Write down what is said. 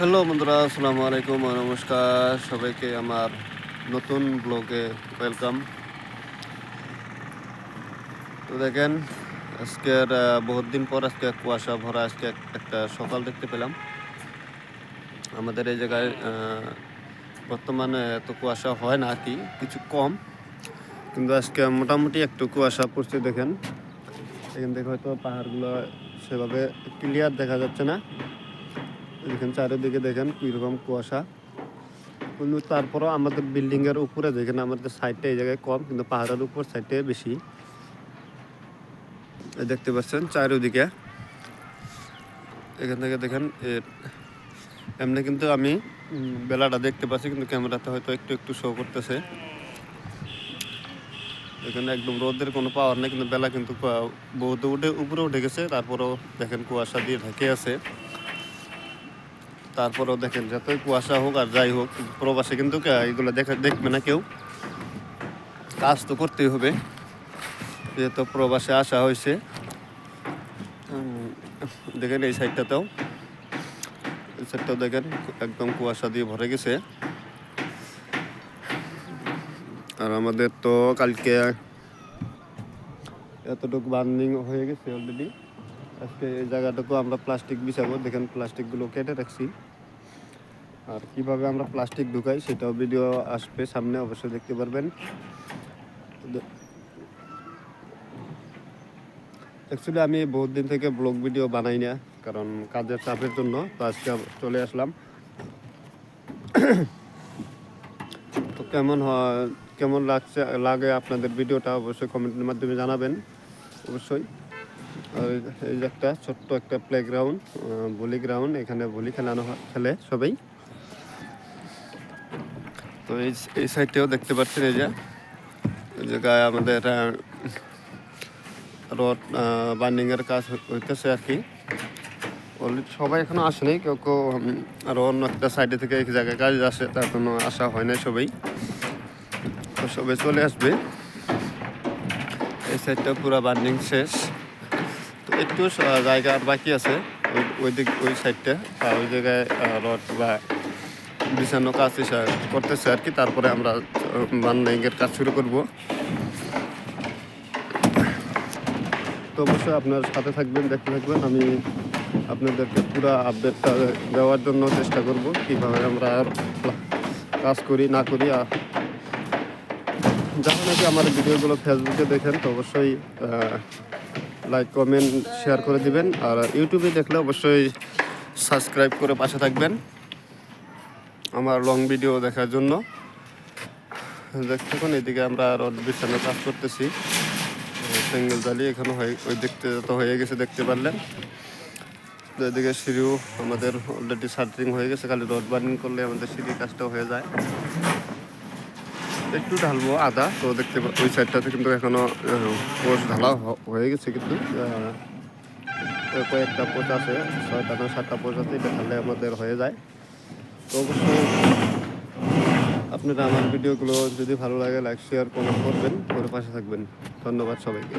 Hello বন্ধুরা, আসসালামু আলাইকুম, নমস্কার। সবাইকে আমার নতুন ব্লগে ওয়েলকাম। তো দেখেন, আজকের বহুত দিন পর আজকে কুয়াশা ভরা, আজকে একটা সকাল দেখতে পেলাম। আমাদের এই জায়গায় বর্তমানে এত কুয়াশা হয় না কি, কিছু কম। কিন্তু আজকে মোটামুটি একটু কুয়াশা পড়ছে, দেখেন। এখান থেকে হয়তো পাহাড়গুলো সেভাবে ক্লিয়ার দেখা যাচ্ছে না। দেখেন চারিদিকে দেখেন কীরকম কুয়াশা। কিন্তু তারপরও আমাদের বিল্ডিং এর উপরে দেখেন আমাদের সাইডটা এই জায়গায় কম, কিন্তু পাহাড়ের উপর সাইডে বেশি। দেখতে পাচ্ছেন চারিদিকে। এখান থেকে দেখেন এমনি কিন্তু আমি বেলাটা দেখতে পাচ্ছি, কিন্তু ক্যামেরাতে হয়তো একটু একটু শো করতেছে। এখানে একদম রোদের কোনো পাওয়ার নেই, কিন্তু বেলা কিন্তু বহুত উঠে, উপরে উঠে গেছে, তারপরও দেখেন কুয়াশা দিয়ে ঢেকে আছে। তারপরেও দেখেন, যতই কুয়াশা হোক আর যাই হোক, প্রবাসে কিন্তু এগুলো দেখা দেখবে না কেউ। কাজ তো করতেই হবে, যেহেতু প্রবাসে আসা হয়েছে। দেখেন এই সাইডটাতেও। এই সাইডটাও দেখেন, একদম কুয়াশা দিয়ে ভরে গেছে। আর আমাদের তো কালকে এতটুকু বার্নিং হয়ে গেছে অলরেডি আজকে এই জায়গাটুকু আমরা প্লাস্টিক বিছাবো। দেখেন প্লাস্টিকগুলো কেটে রাখছি। আর কীভাবে আমরা প্লাস্টিক ঢুকাই সেটাও ভিডিও আসবে সামনে, অবশ্যই দেখতে পারবেন। অ্যাকচুয়ালি আমি বহুত দিন থেকে ব্লগ ভিডিও বানাই না, কারণ কাজের চাপের জন্য। তো আজকে চলে আসলাম। তো কেমন কেমন লাগছে, লাগে আপনাদের ভিডিওটা অবশ্যই কমেন্টের মাধ্যমে জানাবেন। অবশ্যই। আর এই একটা ছোট্ট একটা প্লে গ্রাউন্ড ভলি গ্রাউন্ড এখানে ভলি খেলানো খেলে সবাই। তো এই এই দেখতে পাচ্ছেন এই যে জায়গায় আমাদের রড বার্নিং এর কাজ হইতেছে আর কি। সবাই এখনও আসেনি কেউ কেউ উম, আরও অন্য একটা সাইডে থেকে এক জায়গায় কাজ আসে তার কোনো আসা হয় না সবাই। তো সবাই চলে আসবে। এই সাইডটা পুরো বার্নিং শেষ। একটু জায়গা বাকি আছে। ওই দিক, ওই সাইডটা। ওই জায়গায় রড বা বিছানো কাজ করতেছে আর কি। তারপরে আমরা বার্নিংয়ের কাজ শুরু করব। তো অবশ্যই আপনার সাথে থাকবেন, দেখতে থাকবেন। আমি আপনাদেরকে পুরো আপডেটটা দেওয়ার জন্য চেষ্টা করব কীভাবে আমরা কাজ করি, না করি। যারা নাকি আমার ভিডিওগুলো ফেসবুকে দেখেন, তো অবশ্যই লাইক কমেন্ট শেয়ার করে দিবেন। আর ইউটিউবে দেখলে অবশ্যই সাবস্ক্রাইব করে পাশে থাকবেন আমার লং ভিডিও দেখার জন্য। দেখুন এদিকে আমরা রড বিছানো কাজ করতেছি। সিঙ্গেল জালি এখানে ওই দেখতে তো হয়ে গেছে, দেখতে পারলেন। তো এদিকে সিঁড়িও আমাদের অলরেডি সার্টিং হয়ে গেছে, খালি রড বার্নিং করলে আমাদের সিঁড়ি কাজটাও হয়ে যায়। একটু ঢালবো আদা, তো দেখতে ওই সাইডটাতে কিন্তু এখনও পোস্ট ঢালা হয়ে গেছে কিন্তু কয়েকটা পোস্ট আছে, ছয়টা না সাতটা পোস্ট আছে, এটা ঢাললে আমাদের হয়ে যায়। তো অবশ্যই আপনারা আমার ভিডিওগুলো যদি ভালো লাগে লাইক শেয়ার কমেন্ট করবেন। ওর পাশে থাকবেন। ধন্যবাদ সবাইকে।